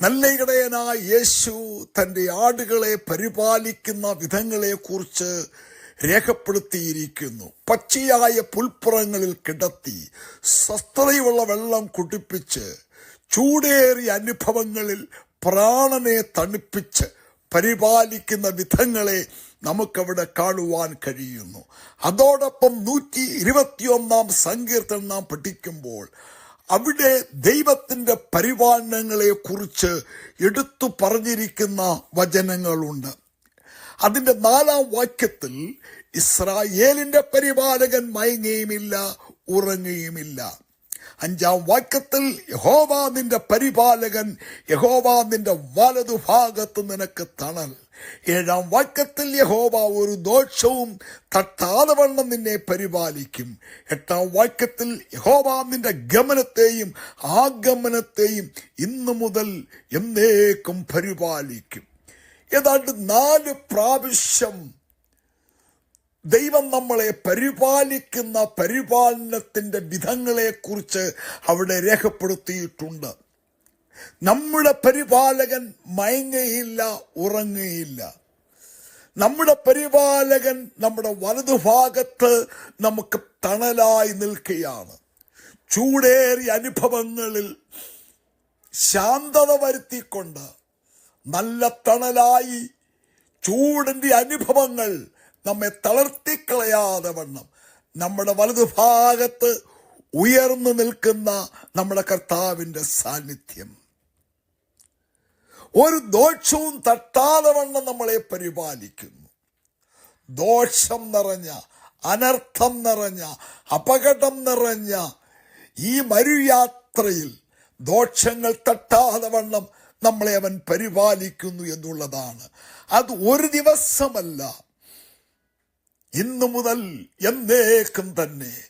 നല്ല ഇടയനായ യേശു തന്റെ ആടുകളെ പരിപാലിക്കുന്ന വിധങ്ങളെക്കുറിച്ച് രേഖപ്പെടുത്തിയിരിക്കുന്നു. പച്ചയായ പുൽപ്പുറങ്ങളിൽ കിടത്തി സ്വസ്ഥതയുള്ള വെള്ളം കുടിപ്പിച്ച് ചൂടേറിയ അനുഭവങ്ങളിൽ പ്രാണനെ തണുപ്പിച്ച് പരിപാലിക്കുന്ന വിധങ്ങളെ നമുക്കവിടെ കാണുവാൻ കഴിയുന്നു. അതോടൊപ്പം നൂറ്റി ഇരുപത്തിയൊന്നാം സങ്കീർത്തനം നാം പഠിക്കുമ്പോൾ അവിടെ ദൈവത്തിന്റെ പരിപാലനങ്ങളെ കുറിച്ച് എടുത്തു പറഞ്ഞിരിക്കുന്ന വചനങ്ങളുണ്ട്. അതിന്റെ നാലാം വാക്യത്തിൽ ഇസ്രായേലിന്റെ പരിപാലകൻ മയങ്ങുകയുമില്ല ഉറങ്ങുകയുമില്ല. അഞ്ചാം വാക്യത്തിൽ യഹോവ നിന്റെ പരിപാലകൻ യഹോവ നിന്റെ വലതുഭാഗത്ത് നിനക്ക് തണൽ. ഏഴാം വാക്യത്തിൽ യഹോവ ഒരു ദോഷവും തട്ടാതെ വണ്ണം നിന്നെ പരിപാലിക്കും. എട്ടാം വാക്യത്തിൽ യഹോവ നിന്റെ ഗമനത്തെയും ആഗമനത്തെയും ഇന്നു മുതൽ എന്നേക്കും പരിപാലിക്കും. ഏതാണ്ട് നാല് പ്രാവശ്യം ദൈവം നമ്മളെ പരിപാലിക്കുന്ന പരിപാലനത്തിന്റെ വിധങ്ങളെക്കുറിച്ച് അവിടെ രേഖപ്പെടുത്തിയിട്ടുണ്ട്. നമ്മുടെ പരിപാലകൻ മയങ്ങയില്ല ഉറങ്ങുകയില്ല. നമ്മുടെ പരിപാലകൻ നമ്മുടെ വലതുഭാഗത്ത് നമുക്ക് തണലായി നിൽക്കുകയാണ്. ചൂടേറിയ അനുഭവങ്ങളിൽ ശാന്തത വരുത്തിക്കൊണ്ട് നല്ല തണലായി ചൂടിന്റെ അനുഭവങ്ങൾ നമ്മെ തളർത്തിക്കളയാതെ വണ്ണം. നമ്മുടെ വലതുഭാഗത്ത് ഉയർന്നു നിൽക്കുന്ന നമ്മുടെ കർത്താവിന്റെ സാന്നിധ്യം. ഒരു ദോഷവും തട്ടാതെ വണ്ണം നമ്മളെ പരിപാലിക്കുന്നു. ദോഷം നിറഞ്ഞ അനർത്ഥം നിറഞ്ഞ അപകടം നിറഞ്ഞ ഈ മരുയാത്രയിൽ ദോഷങ്ങൾ തട്ടാതെ വണ്ണം നമ്മളെ അവൻ പരിപാലിക്കുന്നു എന്നുള്ളതാണ്. അത് ഒരു ദിവസമല്ല ഇന്നു മുതൽ എന്നേക്കും തന്നെ.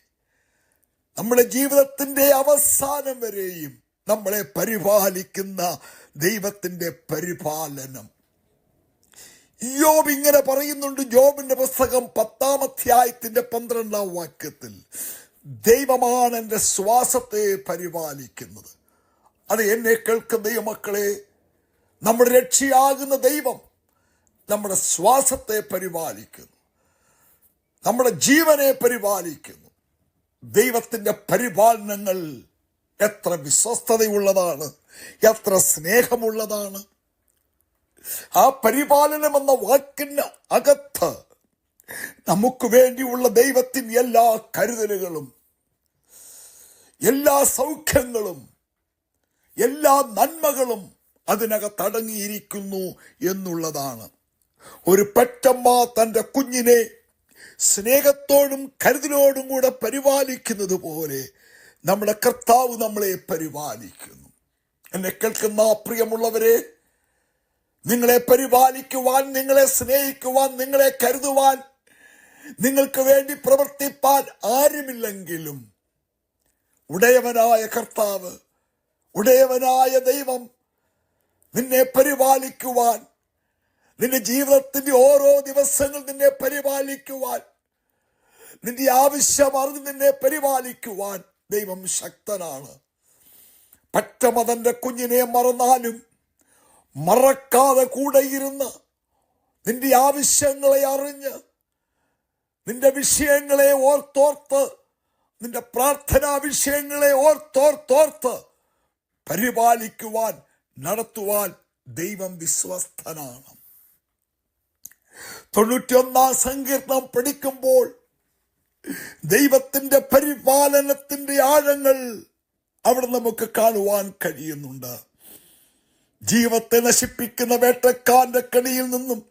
നമ്മുടെ ജീവിതത്തിന്റെ അവസാനം വരെയും നമ്മളെ പരിപാലിക്കുന്ന ദൈവത്തിന്റെ പരിപാലനം. യോബ് ഇങ്ങനെ പറയുന്നുണ്ട് ജോബിന്റെ പുസ്തകം പത്താം അധ്യായത്തിന്റെ പന്ത്രണ്ടാം വാക്യത്തിൽ. ദൈവമാണ് എന്റെ ശ്വാസത്തെ പരിപാലിക്കുന്നത്. അത് എന്നെ കേൾക്കുന്ന ദൈവമക്കളെ നമ്മുടെ രക്ഷയാകുന്ന ദൈവം നമ്മുടെ ശ്വാസത്തെ പരിപാലിക്കുന്നു. നമ്മുടെ ജീവനെ പരിപാലിക്കുന്നു. ദൈവത്തിന്റെ പരിപാലനങ്ങൾ എത്ര വിശ്വസ്തതയുള്ളതാണ് എത്ര സ്നേഹമുള്ളതാണ്. ആ പരിപാലനം എന്ന വാക്കിന് അകത്ത് നമുക്ക് വേണ്ടിയുള്ള ദൈവത്തിന് എല്ലാ കരുതലുകളും എല്ലാ സൗഖ്യങ്ങളും എല്ലാ നന്മകളും അതിനകത്ത് അടങ്ങിയിരിക്കുന്നു എന്നുള്ളതാണ്. ഒരു പെറ്റമ്മ തന്റെ കുഞ്ഞിനെ സ്നേഹത്തോടും കരുതലോടും കൂടെ പരിപാലിക്കുന്നത് പോലെ നമ്മുടെ കർത്താവ് നമ്മളെ പരിപാലിക്കുന്നു. എന്നെ കേൾക്കുന്ന പ്രിയമുള്ളവരെ നിങ്ങളെ പരിപാലിക്കുവാൻ നിങ്ങളെ സ്നേഹിക്കുവാൻ നിങ്ങളെ കരുതുവാൻ നിങ്ങൾക്ക് വേണ്ടി പ്രവർത്തിപ്പാൻ ആരുമില്ലെങ്കിലും ഉടയവനായ കർത്താവ് ഉടയവനായ ദൈവം നിന്നെ പരിപാലിക്കുവാൻ നിന്റെ ജീവിതത്തിന്റെ ഓരോ ദിവസങ്ങൾ നിന്നെ പരിപാലിക്കുവാൻ നിന്റെ ആവശ്യം അറിഞ്ഞ് നിന്നെ പരിപാലിക്കുവാൻ ദൈവം ശക്തനാണ്. പറ്റമതന്റെ കുഞ്ഞിനെ മറന്നാലും മറക്കാതെ കൂടെ ഇരുന്ന് നിന്റെ ആവശ്യങ്ങളെ അറിഞ്ഞ് നിന്റെ വിഷയങ്ങളെ ഓർത്തോർത്ത് നിന്റെ പ്രാർത്ഥനാ വിഷയങ്ങളെ ഓർത്തോർത്തോർത്ത് പരിപാലിക്കുവാൻ നടത്തുവാൻ ദൈവം വിശ്വസ്തനാണ്. തൊണ്ണൂറ്റിയൊന്നാം സങ്കീർണം പഠിക്കുമ്പോൾ ദൈവത്തിന്റെ പരിപാലനത്തിന്റെ ആഴങ്ങൾ അവിടെ നമുക്ക് കാണുവാൻ കഴിയുന്നുണ്ട്. ജീവത്തെ നശിപ്പിക്കുന്ന വേട്ടക്കാരന്റെ കണിയിൽ നിന്നും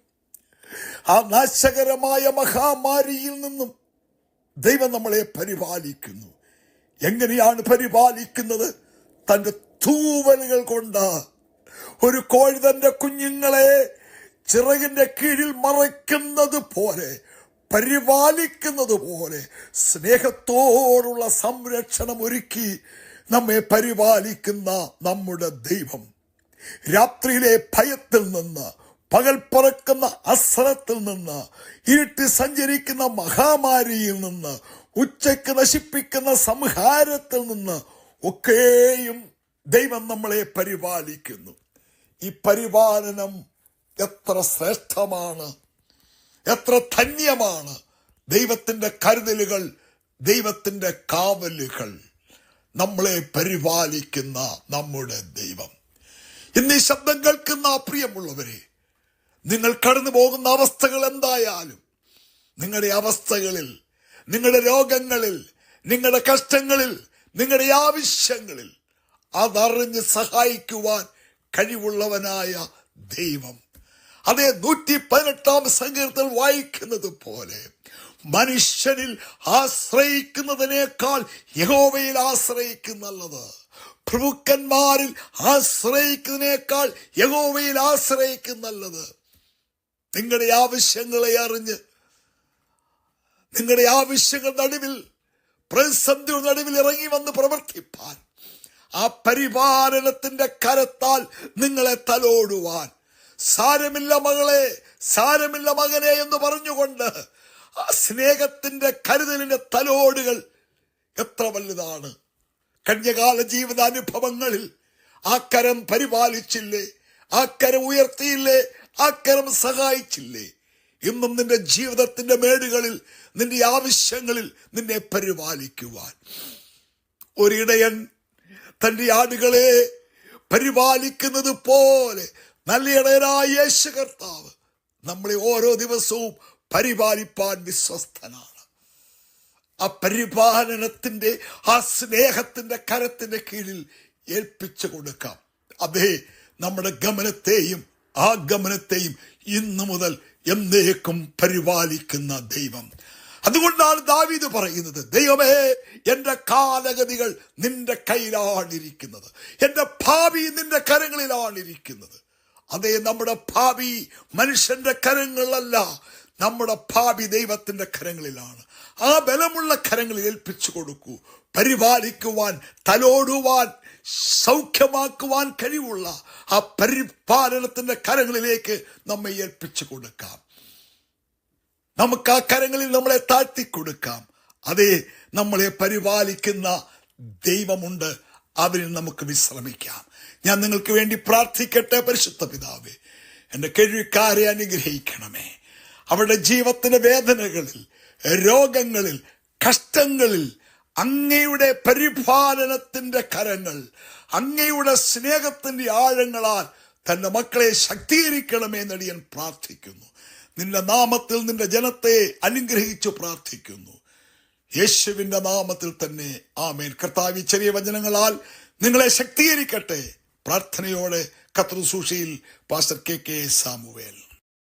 ആ നാശകരമായ മഹാമാരിയിൽ നിന്നും ദൈവം നമ്മളെ പരിപാലിക്കുന്നു. എങ്ങനെയാണ് പരിപാലിക്കുന്നത്? തന്റെ തൂവലുകൾ കൊണ്ട്. ഒരു കോഴി തന്റെ കുഞ്ഞുങ്ങളെ ചിറകിന്റെ കീഴിൽ മറയ്ക്കുന്നത് പോലെ പരിപാലിക്കുന്നത് പോലെ സ്നേഹത്തോടുള്ള സംരക്ഷണം ഒരുക്കി നമ്മെ പരിപാലിക്കുന്ന നമ്മുടെ ദൈവം. രാത്രിയിലെ ഭയത്തിൽ നിന്ന് പകൽ പറക്കുന്ന അസ്ത്രത്തിൽ നിന്ന് ഇരുട്ടി സഞ്ചരിക്കുന്ന മഹാമാരിയിൽ നിന്ന് ഉച്ചയ്ക്ക് നശിപ്പിക്കുന്ന സംഹാരത്തിൽ നിന്ന് ഒക്കെയും ദൈവം നമ്മളെ പരിപാലിക്കുന്നു. ഈ പരിപാലനം എത്ര ശ്രേഷ്ഠമാണ് എത്ര ധന്യമാണ് ദൈവത്തിന്റെ കരുതലുകൾ ദൈവത്തിന്റെ കാവലുകൾ. നമ്മളെ പരിപാലിക്കുന്ന നമ്മുടെ ദൈവം. ഇന്ന് ഈ ശബ്ദം കേൾക്കുന്ന പ്രിയമുള്ളവരെ നിങ്ങൾ കടന്നു പോകുന്ന അവസ്ഥകൾ എന്തായാലും നിങ്ങളുടെ അവസ്ഥകളിൽ നിങ്ങളുടെ രോഗങ്ങളിൽ നിങ്ങളുടെ കഷ്ടങ്ങളിൽ നിങ്ങളുടെ ആവശ്യങ്ങളിൽ അതറിഞ്ഞ് സഹായിക്കുവാൻ കഴിവുള്ളവനായ ദൈവം അതേ നൂറ്റി പതിനെട്ടാം സങ്കീർത്തൽ വായിക്കുന്നത് പോലെ മനുഷ്യനിൽ ആശ്രയിക്കുന്നതിനേക്കാൾ യഹോവയിൽ ആശ്രയിക്കുന്നല്ലത് പ്രഭുക്കന്മാരിൽ ആശ്രയിക്കുന്നതിനേക്കാൾ യഹോവയിൽ ആശ്രയിക്കുന്നല്ലത് നിങ്ങളുടെ ആവശ്യങ്ങളെ അറിഞ്ഞ് നിങ്ങളുടെ ആവശ്യങ്ങൾ നടുവിൽ പ്രതിസന്ധി നടുവിൽ ഇറങ്ങി വന്ന് പ്രവർത്തിപ്പാൻ ആ പരിപാലനത്തിന്റെ കരത്താൽ നിങ്ങളെ തലോടുവാൻ സാരമില്ല മകളെ സാരമില്ല മകനെ എന്ന് പറഞ്ഞുകൊണ്ട് ആ സ്നേഹത്തിന്റെ കരുതലിന്റെ തലോടുകൾ എത്ര വലുതാണ്. കഴിഞ്ഞകാല ജീവിതാനുഭവങ്ങളിൽ ആ കരം പരിപാലിച്ചില്ലേ ആ കരം ഉയർത്തിയില്ലേ ആ കരം സഹായിച്ചില്ലേ? ഇന്നും നിന്റെ ജീവിതത്തിന്റെ മേടുകളിൽ നിന്റെ ആവശ്യങ്ങളിൽ നിന്നെ പരിപാലിക്കുവാൻ. ഒരിടയൻ തന്റെ ആടുകളെ പരിപാലിക്കുന്നത് പോലെ നല്ല ഇടയനായ യേശു കർത്താവ് നമ്മളെ ഓരോ ദിവസവും പരിപാലിപ്പാൻ വിശ്വസ്തനാണ്. ആ പരിപാലനത്തിന്റെ ആ സ്നേഹത്തിന്റെ കരത്തിന്റെ കീഴിൽ ഏൽപ്പിച്ചു കൊടുക്കാം. അതേ നമ്മുടെ ഗമനത്തെയും ആ ഗമനത്തെയും ഇന്നു മുതൽ എന്നേക്കും പരിപാലിക്കുന്ന ദൈവം. അതുകൊണ്ടാണ് ദാവീദ് പറയുന്നത് ദൈവമേ എന്റെ കാലഗതികൾ നിന്റെ കയ്യിലാണിരിക്കുന്നത്. എന്റെ ഭാവി നിന്റെ കരങ്ങളിലാണിരിക്കുന്നത്. അതേ നമ്മുടെ ഭാവി മനുഷ്യന്റെ കരങ്ങളല്ല നമ്മുടെ ഭാവി ദൈവത്തിന്റെ കരങ്ങളിലാണ്. ആ ബലമുള്ള കരങ്ങളിൽ ഏൽപ്പിച്ചു കൊടുക്കൂ. പരിപാലിക്കുവാൻ തലോടുവാൻ സൗഖ്യമാക്കുവാൻ കഴിവുള്ള ആ പരിപാലനത്തിന്റെ കരങ്ങളിലേക്ക് നമ്മെ ഏൽപ്പിച്ചു കൊടുക്കാം. നമുക്ക് ആ കരങ്ങളിൽ നമ്മളെ താഴ്ത്തി കൊടുക്കാം. അതേ നമ്മളെ പരിപാലിക്കുന്ന ദൈവമുണ്ട്. അവരിൽ നമുക്ക് വിശ്രമിക്കാം. ഞാൻ നിങ്ങൾക്ക് വേണ്ടി പ്രാർത്ഥിക്കട്ടെ പരിശുദ്ധ പിതാവേ. എന്റെ കഴിവിക്കാരെ അനുഗ്രഹിക്കണമേ. അവരുടെ ജീവിതത്തിന്റെ വേദനകളിൽ രോഗങ്ങളിൽ കഷ്ടങ്ങളിൽ അങ്ങയുടെ പരിപാലനത്തിന്റെ കരങ്ങൾ അങ്ങയുടെ സ്നേഹത്തിന്റെ ആഴങ്ങളാൽ തന്റെ മക്കളെ ശക്തീകരിക്കണമേ ഞാൻ പ്രാർത്ഥിക്കുന്നു. നിന്റെ നാമത്തിൽ നിന്റെ ജനത്തെ അനുഗ്രഹിച്ചു പ്രാർത്ഥിക്കുന്നു. യേശുവിന്റെ നാമത്തിൽ തന്നെ. ആമേൻ. കർത്താവി ചെറിയ വചനങ്ങളാൽ നിങ്ങളെ ശക്തീകരിക്കട്ടെ. പ്രാർത്ഥനയോടെ കത്രസൂഷയിൽ പാസ്റ്റർ കെ കെ സാമുവേൽ.